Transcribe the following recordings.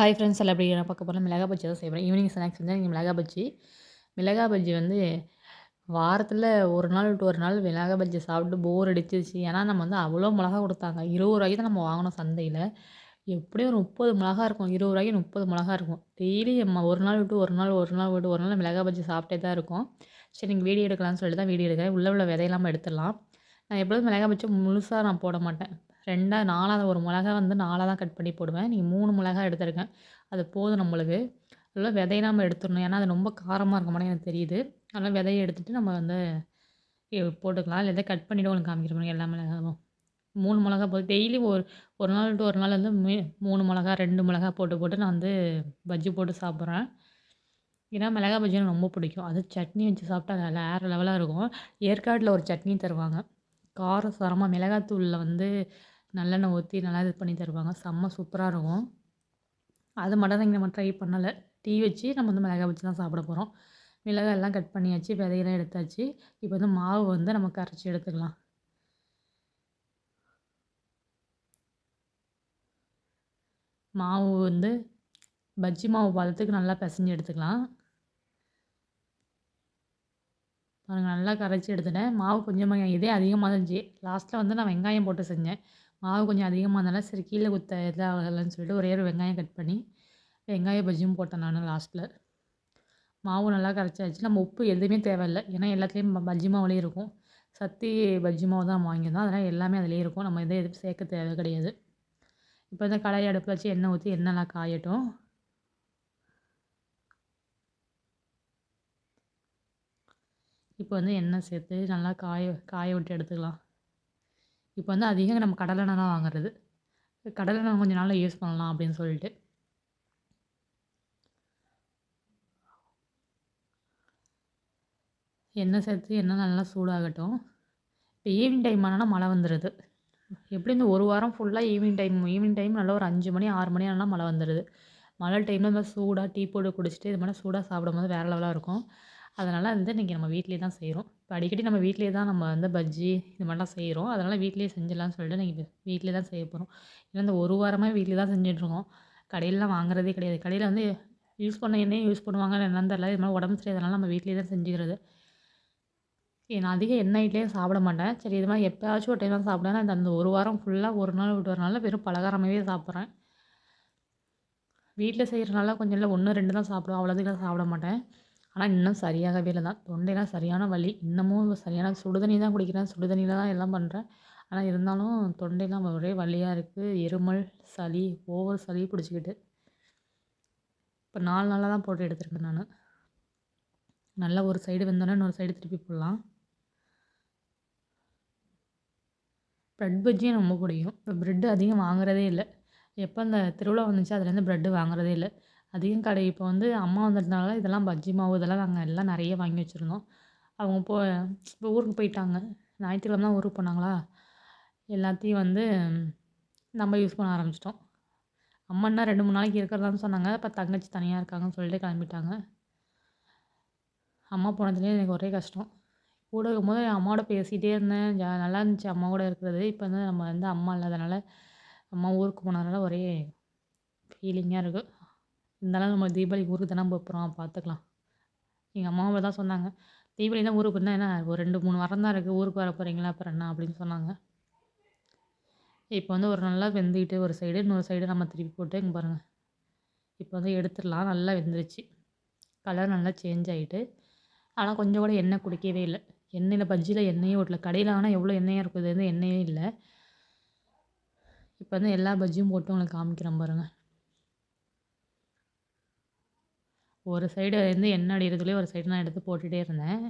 Hi friends எல்லாம் எப்படி நான் பார்க்க போகிறேன் மிளகா பஜ்ஜி தான் செய்வேன் ஈவினிங் ஸ்நாக்ஸ் வந்து நீங்கள் மிளகா பஜ்ஜி. மிளகா பஜ்ஜி வந்து வாரத்தில் ஒரு நாள் விட்டு ஒரு நாள் மிளகா பஜ்ஜி சாப்பிட்டு போர் அடிச்சிருச்சு. ஏன்னா நம்ம வந்து அவ்வளோ மிளகா கொடுத்தாங்க. இருபது ரூபாய்க்கு தான் நம்ம வாங்கினோம் சந்தையில். எப்படியும் ஒரு முப்பது மிளகா இருக்கும். இருபது ரூபாய்க்கு முப்பது மிளகா இருக்கும். டெய்லி நம்ம ஒரு நாள் விட்டு ஒரு நாள் ஒரு நாள் விட்டு ஒரு நாள் மிளகா பஜ்ஜி சாப்பிட்டே தான் இருக்கும். சரி நீங்கள் வீடியோ எடுக்கலாம்னு சொல்லிட்டு தான் வீடியோ எடுக்கிறேன். உள்ள உள்ள விதையெல்லாம் எடுத்துடலாம். நான் எப்பொழுதும் மிளகா பஜ்ஜி முழுசாக நான் போட மாட்டேன். ரெண்டாக நாலாவது ஒரு மிளகா வந்து நாலாக தான் கட் பண்ணி போடுவேன். நீங்கள் மூணு மிளகா எடுத்திருக்கேன் அது போதும் நம்மளுக்கு. அதில் விதைய நம்ம எடுத்துடணும். ஏன்னா அது ரொம்ப காரமாக இருக்க மாதிரி எனக்கு தெரியுது. அதனால் விதையை எடுத்துகிட்டு நம்ம வந்து போட்டுக்கலாம். இல்லை கட் பண்ணிவிட்டு உங்களுக்கு மாதிரி எல்லா மிளகாவும். மூணு மிளகா போட்டு டெய்லி ஒரு ஒரு நாள் விட்டு ஒரு நாள் வந்து மீ மூணு மிளகா ரெண்டு மிளகா போட்டு போட்டு நான் வந்து பஜ்ஜி போட்டு சாப்பிட்றேன். ஏன்னா மிளகா பஜ்ஜி எனக்கு ரொம்ப பிடிக்கும். அது சட்னி வச்சு சாப்பிட்டா வேறு லெவலாக இருக்கும். ஏற்காட்டில் ஒரு சட்னி தருவாங்க. காரம் சாரமாக மிளகாத்தூளில் வந்து நல்லெண்ணெய் ஊற்றி நல்லா இது பண்ணி தருவாங்க. செம்ம சூப்பராக இருக்கும். அது மட்டும் தான் இங்கே நம்ம ட்ரை பண்ணலை. டீ வச்சு நம்ம வந்து மிளகாய் வச்சு தான் சாப்பிட போகிறோம் மிளகாய் எல்லாம் கட் பண்ணியாச்சு விதையெல்லாம் எடுத்தாச்சு. இப்போ வந்து மாவு வந்து நம்ம கரைச்சி எடுத்துக்கலாம். மாவு வந்து பஜ்ஜி மாவு பதத்துக்கு நல்லா பிசைஞ்சு எடுத்துக்கலாம். பாருங்கள் நல்லா கரைச்சி எடுத்துட்டேன். மாவு கொஞ்சமாக இதே அதிகமாக இருந்துச்சு. லாஸ்ட்டில் வந்து நான் வெங்காயம் போட்டு செஞ்சேன். மாவு கொஞ்சம் அதிகமாக இருந்தாலும் சரி கீழே குத்த இதாகலன்னு சொல்லிட்டு ஒரே ஒரு வெங்காயம் கட் பண்ணி வெங்காய பஜ்ஜியும் போட்டேன் நான் லாஸ்ட்டில் மாவு நல்லா கரைச்சாச்சு. நம்ம உப்பு எதுவுமே தேவையில்லை. ஏன்னா எல்லாத்துலேயும் பஜ்ஜி மாவுலேயும் இருக்கும். சத்தி பஜ்ஜி மாவு தான் வாங்கியிருந்தோம். அதனால் எல்லாமே அதிலே இருக்கும். நம்ம எதுவும் எதுவும் சேர்க்க தேவை கிடையாது. இப்போ இந்த கடாய் அடுப்பில் வச்சு எண்ணெய் ஊற்றி எண்ணெய்லாம் காயட்டும். இப்போ வந்து எண்ணெய் சேர்த்து நல்லா காய காய விட்டு எடுத்துக்கலாம். இப்போ வந்து அதிகம் நம்ம கடலெண்ணெய் தான் வாங்குறது. கடலெண்ணெய் கொஞ்சம் நாளில் யூஸ் பண்ணலாம் அப்படின்னு சொல்லிட்டு. எண்ணெய் சேர்த்து எண்ணெய் நல்லா சூடாகட்டும். இப்போ ஈவினிங் டைம் ஆனால் மழை வந்துடுது எப்படி இந்த ஒரு வாரம் ஃபுல்லாக ஈவினிங் டைம் ஈவினிங் டைம் நல்லா ஒரு அஞ்சு மணி ஆறு மணி ஆனால் மழை வந்துடுது மழை டைமில் இந்த சூடாக டீ போட்டு குடிச்சிட்டு இது மாதிரி சூடாக சாப்பிடும்போது வேறு லெவலாக இருக்கும். அதனால் வந்து இன்றைக்கி நம்ம வீட்லேயே தான் செய்கிறோம் இப்போ அடிக்கடி நம்ம வீட்லேயே தான் நம்ம வந்து பஜ்ஜி இது மாதிரிலாம் செய்கிறோம் அதனால் வீட்லேயே செஞ்சிடலாம்னு சொல்லிட்டு இன்றைக்கி வீட்டிலே தான் செய்ய போகிறோம் ஏன்னா இந்த ஒரு வாரமாக வீட்டிலே தான் செஞ்சிட்ருக்கோம் கடையிலலாம் வாங்குறதே கிடையாது. கடையில் வந்து யூஸ் பண்ண எண்ணெயும் யூஸ் பண்ணுவாங்க என்னன்னு தெரியல. இது மாதிரி உடம்பு சரியாதனால நம்ம வீட்லேயே தான் செஞ்சுக்கிறது. நான் அதிகம் எண்ணெயிலே சாப்பிட மாட்டேன். சரி இது மாதிரி எப்போயாச்சும் ஒரு டைம் தான் சாப்பிடுவேன். அந்த அந்த ஒரு வாரம் ஃபுல்லாக ஒரு நாள் விட்டு ஒரு வெறும் பலகாரமாகவே சாப்பிட்றேன். வீட்டில் செய்கிறனால கொஞ்சம் இல்லை ஒன்று ரெண்டு தான் சாப்பிடுவேன். அவ்வளோதுக்கெல்லாம் சாப்பிட மாட்டேன். ஆனால் இன்னும் சரியாகவே இல்லை. தான் தொண்டைலாம் சரியான வலி. இன்னமும் சரியான சுடுதண்ணி தான் குடிக்கிறேன். சுடுதண்ணியில் தான் எல்லாம் பண்ணுறேன் ஆனால் இருந்தாலும் தொண்டைலாம் ஒரே வலியாக இருக்குது இருமல் சளி ஓவர் சளி பிடிச்சிக்கிட்டு. இப்போ நாலு நாளாக தான் போட்டு எடுத்துருக்கேன் நான். நல்லா ஒரு சைடு வெந்தோடனே இன்னொரு சைடு திருப்பி போடலாம். ப்ரெட் பஜ்ஜியும் ரொம்ப பிடிக்கும். இப்போ ப்ரெட்டு அதிகம் வாங்குறதே இல்லை. எப்போ அந்த திருவிழா வந்துச்சு அதுலேருந்து ப்ரெட்டு வாங்குறதே இல்லை. அதிகம் கடை. இப்போ வந்து அம்மா வந்ததுனால இதெல்லாம் பஜ்ஜி மாவு இதெல்லாம் நாங்கள் எல்லாம் நிறைய வாங்கி வச்சுருந்தோம். அவங்க போ இப்போ ஊருக்கு போயிட்டாங்க. ஞாயிற்றுக்கிழம தான் ஊருக்கு போனாங்களா? எல்லாத்தையும் வந்து நம்ம யூஸ் பண்ண ஆரம்பிச்சிட்டோம். அம்மான்னா ரெண்டு மூணு நாளைக்கு இருக்கிறதான்னு சொன்னாங்க. இப்போ தங்கச்சி தனியாக இருக்காங்கன்னு சொல்லிட்டு கிளம்பிட்டாங்க. அம்மா போனதுலேயே எனக்கு ஒரே கஷ்டம். கூட இருக்கும்போது என் அம்மாவோட பேசிகிட்டே இருந்தேன். ஜா நல்லா இருந்துச்சு. அம்மா கூட இருக்கிறது. இப்போ வந்து நம்ம வந்து அம்மா இல்லாதனால அம்மா ஊருக்கு போனதுனால ஒரே ஃபீலிங்காக இருக்குது இருந்தாலும் நம்ம தீபாவளிக்கு ஊருக்கு தானே போகிறோம் பார்த்துக்கலாம். எங்கள் அம்மாவை தான் சொன்னாங்க. தீபாவளி தான் ஊருக்கு போனால் என்ன? ஒரு ரெண்டு மூணு வாரம் தான் இருக்குது ஊருக்கு வர போகிறீங்களா அப்புறம் என்ன? அப்படின்னு சொன்னாங்க. இப்போ வந்து ஒரு நல்லா வெந்துக்கிட்டு ஒரு சைடு இன்னொரு சைடு நம்ம திருப்பி போட்டு இங்கே பாருங்கள் இப்போ வந்து எடுத்துடலாம். நல்லா வெந்துருச்சு. கலர் நல்லா சேஞ்ச் ஆகிட்டு ஆனால் கொஞ்சம் கூட எண்ணெய் குடிக்கவே இல்லை. எண்ணெயில் பஜ்ஜியில் எண்ணெயே ஓட்டல கடையில் ஆனால் எவ்வளோ எண்ணெயாக இருக்குது வந்து எண்ணெயே இல்லை. இப்போ வந்து எல்லா பஜ்ஜியும் போட்டு உங்களுக்கு காமிக்கிறேன் பாருங்கள் ஒரு சைடு வந்து எண்ணெய் அடிக்கிறதுலேயே ஒரு சைடு நான் எடுத்து போட்டுகிட்டே இருந்தேன்.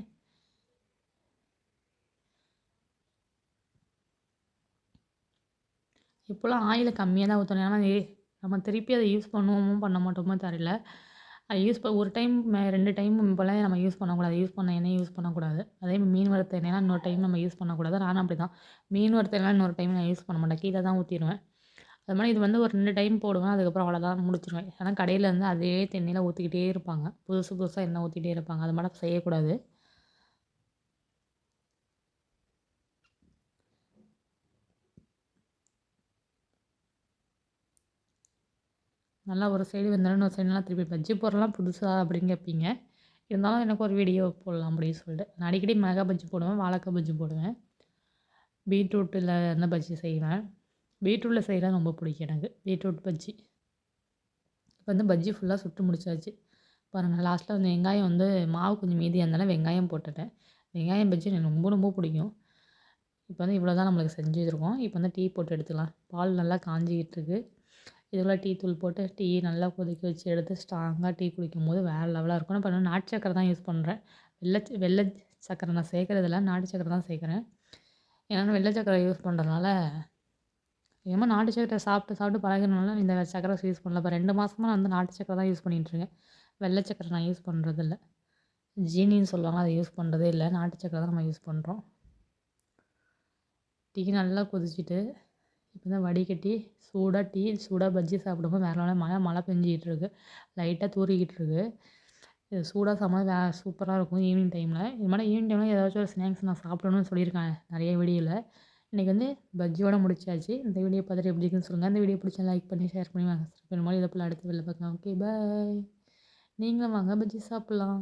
இப்போலாம் ஆயிலை கம்மியாக தான் ஊற்றணும் ஏன்னா நம்ம திருப்பி அதை யூஸ் பண்ணுவோமோ பண்ண மாட்டோமோ தெரியல. அது யூஸ் ப ஒரு டைம் ரெண்டு டைம் இப்போலாம் நம்ம யூஸ் பண்ணக்கூடாது. யூஸ் பண்ண எண்ணெய் யூஸ் பண்ணக்கூடாது. அதே மீன் வறுத்த எண்ணெய்லாம் இன்னொரு டைம் நம்ம யூஸ் பண்ணக்கூடாது. நானும் அப்படி தான் மீன் வறுத்த எண்ணெய் இன்னொரு டைம் நான் யூஸ் பண்ண மாட்டேன். கீழே தான் ஊற்றிடுவேன் அது மாதிரி இது வந்து ஒரு ரெண்டு டைம் போடுவேன் அதுக்கப்புறம் அவ்வளோதான் முடிச்சிடுவேன் ஆனால் கடையில் வந்து அதே தென்னையில் ஊற்றிக்கிட்டே இருப்பாங்க. புதுசு புதுசாக எண்ணெய் ஊற்றிட்டே இருப்பாங்க. அது மாதிரி செய்யக்கூடாது. நல்லா ஒரு சைடு வெந்தோடனே இன்னொரு சைடுலாம் திருப்பி பஜ்ஜி போடுறலாம் புதுசாக அப்படின்னு கேட்பீங்க இருந்தாலும் எனக்கு ஒரு வீடியோ போடலாம் அப்படின்னு சொல்லிட்டு. நான் அடிக்கடி மிளகா பஜ்ஜி போடுவேன் வாழைக்காய் பஜ்ஜி போடுவேன். பீட்ரூட்டில் இருந்த பஜ்ஜி செய்வேன். பீட்ரூட்டில் செய்கிறது ரொம்ப பிடிக்கும் எனக்கு. பீட்ரூட் பஜ்ஜி. இப்போ வந்து பஜ்ஜி ஃபுல்லாக சுட்டு முடிச்சாச்சு. பாருங்கள் லாஸ்ட்டில் வந்து வெங்காயம் வந்து மாவு கொஞ்சம் மீதியாக இருந்தாலும் வெங்காயம் போட்டுட்டேன். வெங்காயம் பஜ்ஜி எனக்கு ரொம்ப ரொம்ப பிடிக்கும். இப்போ வந்து இவ்வளோ தான் நம்மளுக்கு செஞ்சுருக்கோம் இப்போ வந்து டீ போட்டு எடுத்துக்கலாம். பால் நல்லா காஞ்சிக்கிட்டு இருக்கு. இதுக்குள்ள டீ தூள் போட்டு டீ நல்லா கொதிக்க வச்சு எடுத்து ஸ்ட்ராங்காக டீ குடிக்கும் போது வேறு லெவலாக இருக்கும். நான் இப்போ நாட்டு சக்கரை தான் யூஸ் பண்ணுறேன் வெள்ளை வெள்ளை சக்கரை நான் சேர்க்குறதில்ல. நாட்டு சக்கரை தான் சேர்க்குறேன். ஏன்னா வெள்ளை சக்கரை யூஸ் பண்ணுறதுனால ஏமா நாட்டு சக்கரை சாப்பிட்டு சாப்பிட்டு பழகினால இந்த சக்கரை யூஸ் பண்ணல. இப்போ ரெண்டு மாதமாக நான் வந்து நாட்டு சக்கரை தான் யூஸ் பண்ணிகிட்ருக்கேன் வெள்ளை சக்கரை நான் யூஸ் பண்ணுறதில்ல ஜீனின்னு சொல்லுவாங்க அதை யூஸ் பண்ணுறதே இல்லை. நாட்டு சக்கரை தான் நம்ம யூஸ் பண்ணுறோம் டீ நல்லா கொதிச்சுட்டு இப்போ தான் வடிகட்டி சூடாக டீ சூடாக பஜ்ஜி சாப்பிடும்போது வேறு லெவலில் மழை மழை பெஞ்சிக்கிட்டு இருக்கு. லைட்டாக தூறிக்கிட்டு இருக்கு. இது சூடாக சாப்பிடும்போது வே சூப்பராக இருக்கும் ஈவினிங் டைமில் இது மாதிரி ஈவினிங் டைமில் ஏதாச்சும் ஒரு ஸ்நாக்ஸ் நான் சாப்பிடணும்னு சொல்லியிருக்கேன் நிறைய வீடியோவில் இன்றைக்கி வந்து பஜ்ஜியோட முடிச்சாச்சு. இந்த வீடியோ பார்த்துட்டு எப்படி இருக்குன்னு சொல்லுங்கள் இந்த வீடியோ பிடிச்சா லைக் பண்ணி ஷேர் பண்ணி வாங்க. மாதிரி இதை போல் அடுத்து வெளில பார்க்கலாம். ஓகே பாய் நீங்களும் வாங்க பஜ்ஜி சாப்பிட்லாம்.